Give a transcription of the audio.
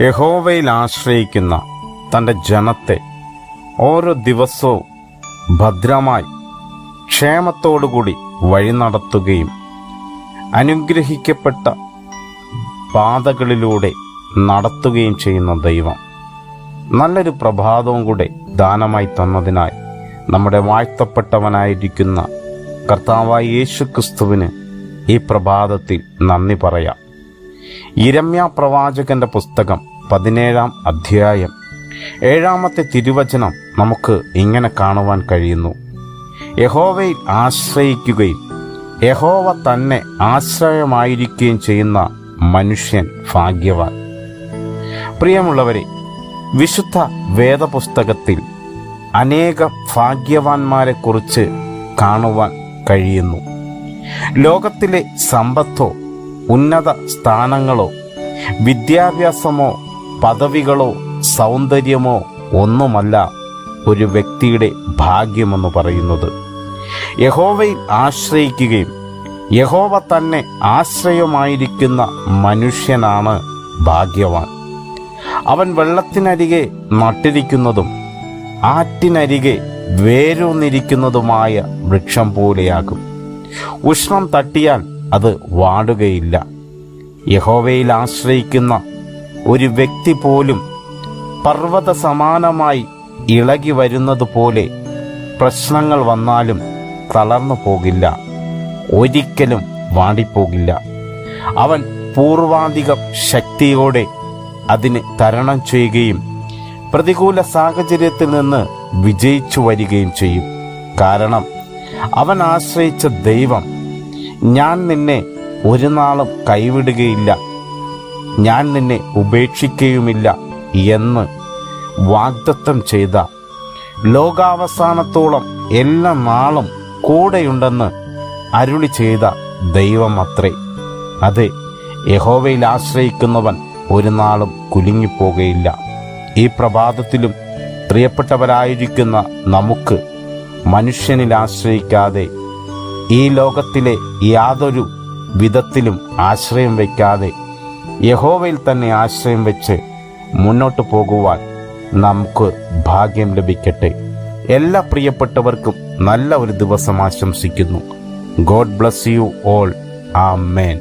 യഹോവയിൽ ആശ്രയിക്കുന്ന തന്റെ ജനത്തെ ഓരോ ദിവസവും ഭദ്രമായി ക്ഷേമത്തോടുകൂടി വഴി നടത്തുകയും അനുഗ്രഹിക്കപ്പെട്ട പാതകളിലൂടെ നടത്തുകയും ചെയ്യുന്ന ദൈവം. നല്ലൊരു പ്രഭാതവും കൂടെ ദാനമായി തന്നതിനായി നമ്മുടെ വാഴ്ത്തപ്പെട്ടവനായിരിക്കുന്ന കർത്താവായ യേശു ക്രിസ്തുവിന് ഈ പ്രഭാതത്തിൽ നന്ദി പറയാം. ഇരമ്യ പ്രവാചകന്റെ പുസ്തകം പതിനേഴാം അധ്യായം. ഏഴാമത്തെ തിരുവചനം നമുക്ക് ഇങ്ങനെ കാണുവാൻ കഴിയുന്നു. യഹോവയിൽ ആശ്രയിക്കുകയും യഹോവ തന്നെ ആശ്രയമായിരിക്കുകയും ചെയ്യുന്ന മനുഷ്യൻ ഭാഗ്യവാൻ. പ്രിയമുള്ളവരെ വിശുദ്ധ വേദപുസ്തകത്തിൽ അനേക ഭാഗ്യവാന്മാരെക്കുറിച്ച് കാണുവാൻ കഴിയുന്നു. ലോകത്തിലെ സമ്പത്തോ ഉന്നത സ്ഥാനങ്ങളോ വിദ്യാഭ്യാസമോ പദവികളോ സൗന്ദര്യമോ ഒന്നുമല്ല ഒരു വ്യക്തിയുടെ ഭാഗ്യമെന്ന് പറയുന്നത്. യഹോവയിൽ ആശ്രയിക്കുകയും യഹോവ തന്നെ ആശ്രയമായിരിക്കുന്ന മനുഷ്യനാണ് ഭാഗ്യവാൻ. അവൻ വെള്ളത്തിനരികെ നട്ടിരിക്കുന്നതും ആറ്റിനരികെ വേരൂന്നിരിക്കുന്നതുമായ വൃക്ഷം പോലെയാകും. ഉഷ്ണം തട്ടിയാൽ അത് വാടുകയില്ല. യഹോവയിൽ ആശ്രയിക്കുന്ന ഒരു വ്യക്തി പോലും പർവത സമാനമായി ഇളകി വരുന്നത് പോലെ പ്രശ്നങ്ങൾ വന്നാലും തളർന്നു പോകില്ല. ഒരിക്കലും വാടിപ്പോകില്ല. അവൻ പൂർവാധിക ശക്തിയോടെ അതിന് തരണം ചെയ്യുകയും പ്രതികൂല സാഹചര്യത്തിൽ നിന്ന് വിജയിച്ചു വരികയും ചെയ്യും. കാരണം അവൻ ആശ്രയിച്ച ദൈവം ഞാൻ നിന്നെ ഒരു നാളും കൈവിടുകയില്ല. ഞാൻ നിന്നെ ഉപേക്ഷിക്കുകയുമില്ല എന്ന് വാഗ്ദത്തം ചെയ്ത ലോകാവസാനത്തോളം എല്ലാ നാളും കൂടെയുണ്ടെന്ന് അരുളി ചെയ്ത ദൈവം അത്രേ. അതെ യഹോവയിൽ ആശ്രയിക്കുന്നവൻ ഒരു നാളും കുലുങ്ങിപ്പോകയില്ല. ഈ പ്രഭാതത്തിലും പ്രിയപ്പെട്ടവരായിരിക്കുന്ന നമുക്ക് മനുഷ്യനിൽ ആശ്രയിക്കാതെ ഈ ലോകത്തിലെ യാതൊരു വിധത്തിലും ആശ്രയം വയ്ക്കാതെ യഹോവയിൽ തന്നെ ആശ്രയം വെച്ച് മുന്നോട്ട് പോകുവാൻ നമുക്ക് ഭാഗ്യം ലഭിക്കട്ടെ. എല്ലാ പ്രിയപ്പെട്ടവർക്കും നല്ല ഒരു ദിവസം ആശംസിക്കുന്നു. God bless you all. Amen